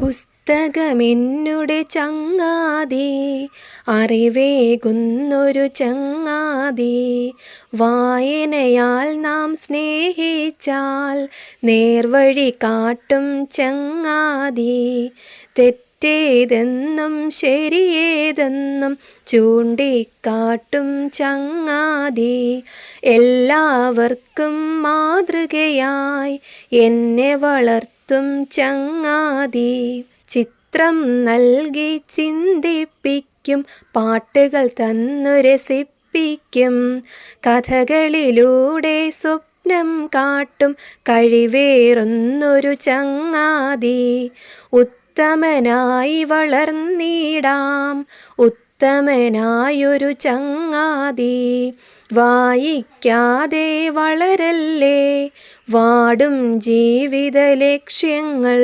പുസ്തകമെന്നുടെ ചങ്ങാതി അറിവേകുന്നൊരു ചങ്ങാതി. വായനയാൽ നാം സ്നേഹിച്ചാൽ നേർവഴി കാട്ടും ചങ്ങാതി. തെറ്റേതെന്നും ശരിയേതെന്നും ചൂണ്ടിക്കാട്ടും ചങ്ങാതി. എല്ലാവർക്കും മാതൃകയായി എന്നെ വളർത്തും ചങ്ങാതി ചിത്രം നൽകി ചിന്തിപ്പിക്കും പാട്ടുകൾ തന്നു രസിപ്പിക്കും. കഥകളിലൂടെ സ്വപ്നം കാട്ടും കഴിവേറുന്നൊരു ചങ്ങാതി. ഉത്തമനായി വളർന്നിടാം ഉത്തമനായൊരു ചങ്ങാതി. വായിക്കാതെ വളരല്ലേ വാടും ജീവിത ലക്ഷ്യങ്ങൾ